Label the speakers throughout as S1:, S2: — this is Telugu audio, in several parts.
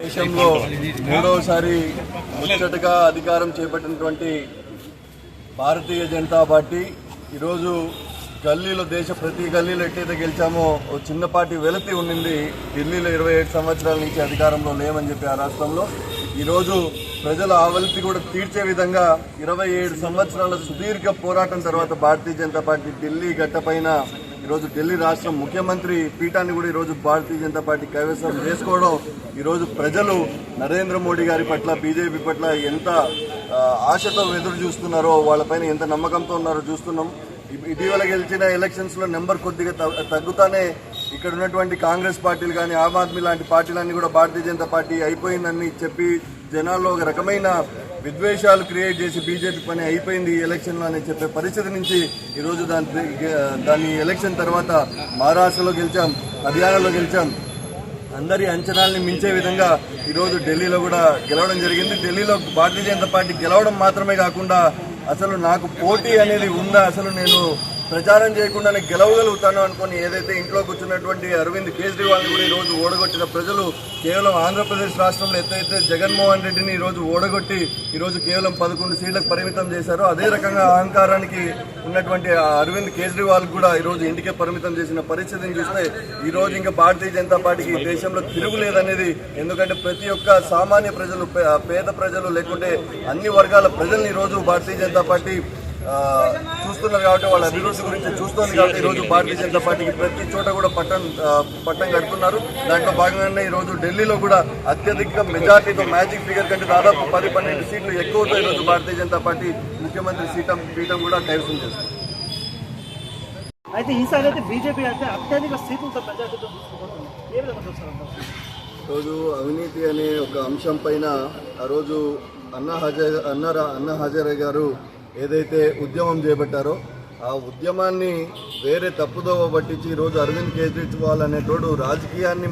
S1: దేశంలో మూడవసారి ముచ్చటగా అధికారం చేపట్టినటువంటి భారతీయ జనతా పార్టీ ఈరోజు గల్లీలో దేశ ప్రతి గల్లీలో ఎట్టయితే గెలిచామో ఓ చిన్నపాటి వెలతి ఉండింది ఢిల్లీలో ఇరవై ఏడు సంవత్సరాల నుంచి అధికారంలో లేమని చెప్పి ఆ రాష్ట్రంలో. ఈరోజు ప్రజల ఆవలితి కూడా తీర్చే విధంగా ఇరవై ఏడు సంవత్సరాల సుదీర్ఘ పోరాటం తర్వాత భారతీయ జనతా పార్టీ ఢిల్లీ గట్టపైన ఈరోజు ఢిల్లీ రాష్ట్రం ముఖ్యమంత్రి పీఠాన్ని కూడా ఈరోజు భారతీయ జనతా పార్టీ కైవసం చేసుకోవడం ఈరోజు ప్రజలు నరేంద్ర మోడీ గారి పట్ల బీజేపీ పట్ల ఎంత ఆశతో ఎదురు చూస్తున్నారో వాళ్ళపైన ఎంత నమ్మకంతో ఉన్నారో చూస్తున్నాం. ఇటీవల గెలిచిన ఎలక్షన్స్లో నెంబర్ కొద్దిగా తగ్గుతానే ఇక్కడ ఉన్నటువంటి కాంగ్రెస్ పార్టీలు కానీ ఆమ్ ఆద్మీ లాంటి పార్టీలన్నీ కూడా భారతీయ జనతా పార్టీ అయిపోయిందని చెప్పి జనాల్లో ఒక రకమైన విద్వేషాలు క్రియేట్ చేసి బీజేపీ పని అయిపోయింది ఈ ఎలక్షన్లో అని చెప్పే పరిస్థితి నుంచి ఈరోజు దాని దాని ఎలక్షన్ తర్వాత మహారాష్ట్రలో గెలిచాం హర్యానాలో గెలిచాం. అందరి అంచనాల్ని మించే విధంగా ఈరోజు ఢిల్లీలో కూడా గెలవడం జరిగింది. ఢిల్లీలో భారతీయ జనతా పార్టీ గెలవడం మాత్రమే కాకుండా అసలు నాకు పోటీ అనేది ఉందా? అసలు నేను ప్రచారం చేయకుండానే గెలవగలుగుతాను అనుకుని ఏదైతే ఇంట్లో కూర్చున్నటువంటి అరవింద్ కేజ్రీవాల్ని కూడా ఈరోజు ఓడగొట్టిన ప్రజలు కేవలం ఆంధ్రప్రదేశ్ రాష్ట్రంలో ఎత్తైతే జగన్మోహన్ రెడ్డిని ఈరోజు ఓడగొట్టి ఈరోజు కేవలం పదకొండు సీట్లకు పరిమితం చేశారో. అదే రకంగా అహంకారానికి ఉన్నటువంటి అరవింద్ కేజ్రీవాల్ కూడా ఈరోజు ఇంటికే పరిమితం చేసిన పరిస్థితిని చూస్తే ఈ రోజు ఇంకా భారతీయ జనతా పార్టీకి ఈ దేశంలో తిరుగులేదనేది ఎందుకంటే ప్రతి ఒక్క సామాన్య ప్రజలు పే- పేద ప్రజలు లేకుంటే అన్ని వర్గాల ప్రజల్ని ఈరోజు భారతీయ జనతా పార్టీ చూస్తున్నారు కాబట్టి వాళ్ళ అభివృద్ధి గురించి చూస్తోంది కాబట్టి ఈరోజు భారతీయ జనతా పార్టీకి ప్రతి చోట కూడా పట్టం పట్టం కడుతున్నారు. దాంట్లో భాగంగానే ఈరోజు ఢిల్లీలో కూడా అత్యధిక మెజార్టీతో మ్యాజిక్ ఫిగర్ కంటే దాదాపు పది పన్నెండు సీట్లు ఎక్కువతో ఈరోజు భారతీయ జనతా పార్టీ ముఖ్యమంత్రి సీటం పీఠం కూడా కైవసం చేస్తుంది
S2: అయితే ఈసారి అయితే బీజేపీ అయితే అత్యధిక సీట్లతో మెజార్టీతో తీసుకుపోతుంది ఏ విధంగా చూస్తారు
S1: రోజు అవినీతి అనే ఒక అంశం పైన ఆ రోజు అన్నా హజారే అన్న అన్నా హజారే గారు ఏదైతే ఉద్యమం చేపట్టారో ఆ ఉద్యమాన్ని వేరే తప్పుదోవ పట్టించి ఈరోజు అరవింద్ కేజ్రీవాల్ అనేటోడు రాజకీయాన్ని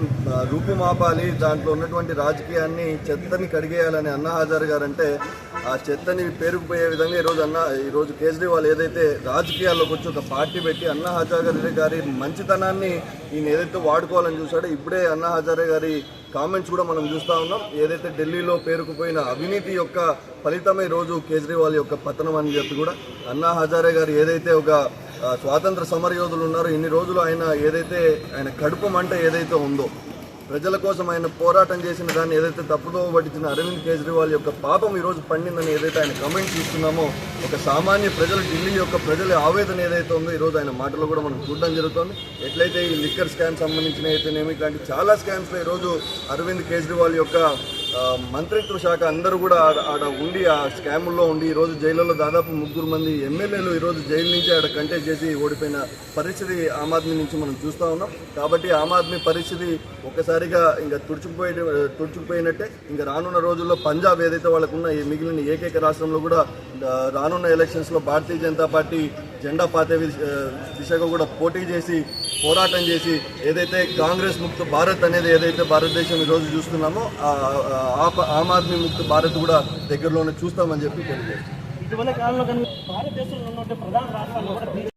S1: రూపుమాపాలి దాంట్లో ఉన్నటువంటి రాజకీయాన్ని చెత్తని కడిగేయాలని అన్నా హజార్ గారు అంటే ఆ చెత్తని పేరుకుపోయే విధంగా ఈరోజు అన్న ఈరోజు కేజ్రీవాల్ ఏదైతే రాజకీయాల్లోకి వచ్చి ఒక పార్టీ పెట్టి అన్నా హజారే గారి మంచితనాన్ని ఈయన ఏదైతే వాడుకోవాలని చూశాడో ఇప్పుడే అన్నా హజారే గారి కామెంట్స్ కూడా మనం చూస్తా ఉన్నాం. ఏదైతే ఢిల్లీలో పేరుకుపోయిన అవినీతి యొక్క ఫలితమే రోజు కేజ్రీవాల్ యొక్క పతనం అని చెప్పి కూడా అన్నా హజారే గారు ఏదైతే ఒక స్వాతంత్ర సమరయోధులు ఉన్నారో ఇన్ని రోజులు ఆయన ఏదైతే ఆయన కడుపు మంట ఏదైతే ఉందో ప్రజల కోసం ఆయన పోరాటం చేసిన దాన్ని ఏదైతే తప్పుదో పట్టించిన అరవింద్ కేజ్రీవాల్ యొక్క పాపం ఈరోజు పండిందని ఏదైతే ఆయన కమెంట్ చూస్తున్నామో ఒక సామాన్య ప్రజలు ఢిల్లీ యొక్క ప్రజల ఆవేదన ఏదైతే ఉందో ఈరోజు ఆయన మాటలో కూడా మనం చూడడం జరుగుతుంది. ఎట్లయితే ఈ లిక్కర్ స్కామ్ సంబంధించిన అయితేనేమి ఇలాంటి చాలా స్కామ్స్లో ఈరోజు అరవింద్ కేజ్రీవాల్ యొక్క మంత్రిత్వ శాఖ అందరూ కూడా ఆడ ఉండి ఆ స్కాముల్లో ఉండి ఈరోజు జైలులో దాదాపు ముగ్గురు మంది ఎమ్మెల్యేలు ఈరోజు జైలు నుంచి ఆడ కంటెస్ట్ చేసి ఓడిపోయిన పరిస్థితి ఆమ్ ఆద్మీ నుంచి మనం చూస్తూ ఉన్నాం. కాబట్టి ఆమ్ ఆద్మీ పరిస్థితి ఒక్కసారిగా ఇంకా తుడుచుకుపోయి తుడుచుకుపోయినట్టే. ఇంకా రానున్న రోజుల్లో పంజాబ్ ఏదైతే వాళ్ళకున్న ఈ మిగిలిన ఏకైక రాష్ట్రంలో కూడా రానున్న ఎలక్షన్స్లో భారతీయ జనతా పార్టీ జెండా పాతే దిశగా కూడా పోటీ చేసి పోరాటం చేసి ఏదైతే కాంగ్రెస్ ముక్త భారత్ అనేది ఏదైతే భారతదేశం ఈరోజు చూస్తున్నామో ఆమ్ ఆద్మీ ముక్త భారత్ కూడా దగ్గరలోనే చూస్తామని చెప్పి తెలియజేస్తాం
S2: ఇటీవల కాలంలో భారతదేశంలో ప్రధాన రాష్ట్రాల్లో కూడా